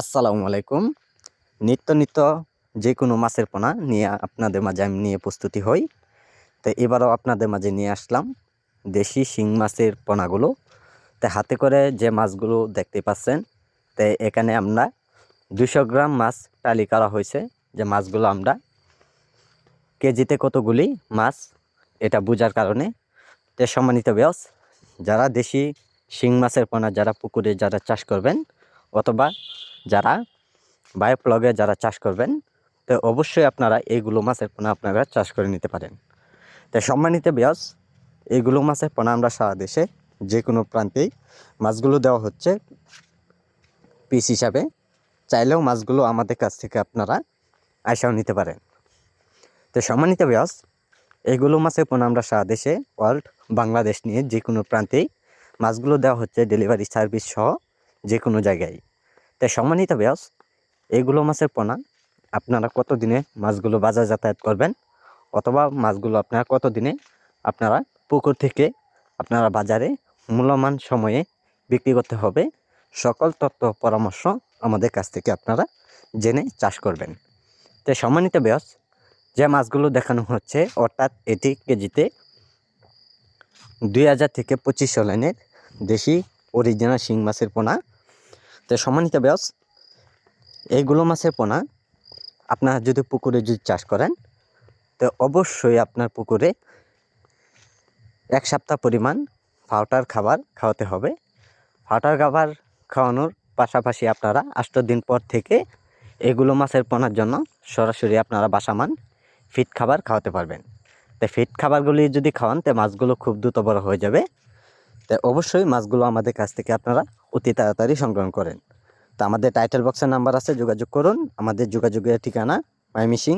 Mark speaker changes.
Speaker 1: আসসালামু আলাইকুম। নিত্য নিত্য যে কোনো মাছের পোনা নিয়ে আপনাদের মাঝে আমি নিয়ে প্রস্তুতি হই। তো এবারও আপনাদের মাঝে নিয়ে আসলাম দেশি শিং মাছের পোনাগুলো। তো হাতে করে যে মাছগুলো দেখতে পাচ্ছেন, তো এখানে আমরা দুশো গ্রাম মাছ টালি করা হয়েছে যে মাছগুলো আমরা কেজিতে কতগুলি মাছ এটা বোঝার কারণে। তো সম্মানিত ব্যাস যারা দেশি শিং মাছের পোনা, যারা পুকুরে যারা চাষ করবেন অথবা যারা বায়োপ্লগে যারা চাষ করবেন, তো অবশ্যই আপনারা এইগুলো মাছের পোনা আপনারা চাষ করে নিতে পারেন। তো সম্মানিত ব্যাস এইগুলো মাছের পোনা আমরা সারা দেশে যে কোনো প্রান্তেই মাছগুলো দেওয়া হচ্ছে। পিস হিসাবে চাইলেও মাছগুলো আমাদের কাছ থেকে আপনারা আয়সাও নিতে পারেন। তো সম্মানিত ব্যাস এইগুলো মাছের পোনা আমরা সারা দেশে ওয়ার্ল্ড বাংলাদেশ নিয়ে যে কোনো প্রান্তেই মাছগুলো দেওয়া হচ্ছে ডেলিভারি সার্ভিস সহ যে কোনো জায়গায়। তাই সম্মানিত ব্যাস এইগুলো মাছের পোনা, আপনারা কত দিনে মাছগুলো বাজার যাতায়াত করবেন? অথবা মাছগুলো আপনারা কত দিনে আপনারা পুকুর থেকে আপনারা বাজারে মূল্যমান সময়ে বিক্রি করতে হবে? সকল তথ্য পরামর্শ আমাদের কাছ থেকে আপনারা জেনে চাষ করবেন। তাই সম্মানিত ব্যাস যে মাছগুলো দেখানো হচ্ছে, অর্থাৎ এটি কেজিতে দুই হাজার থেকে পঁচিশশো লাইনের দেশি অরিজিনাল শিং মাছের পোনা। তো সম্মানিত ব্যাস এইগুলো মাছের পোনা আপনার যদি পুকুরে যদি চাষ করেন, তো অবশ্যই আপনার পুকুরে এক সপ্তাহ পরিমাণ পাউডার খাবার খাওয়াতে হবে। ফাউটার খাবার খাওয়ানোর পাশাপাশি আপনারা আষ্ট দিন পর থেকে এগুলো মাছের পোনার জন্য সরাসরি আপনারা বাসামান ফিট খাবার খাওয়াতে পারবেন। তো ফিট খাবারগুলি যদি খাওয়ান, তো মাছগুলো খুব দ্রুত বড় হয়ে যাবে। তো অবশ্যই মাছগুলো আমাদের কাছ থেকে আপনারা অতি তাড়াতাড়ি সংগ্রহ করেন। তো আমাদের টাইটেল বক্সের নাম্বার আছে, যোগাযোগ করুন। আমাদের যোগাযোগের ঠিকানা মাইমিসিং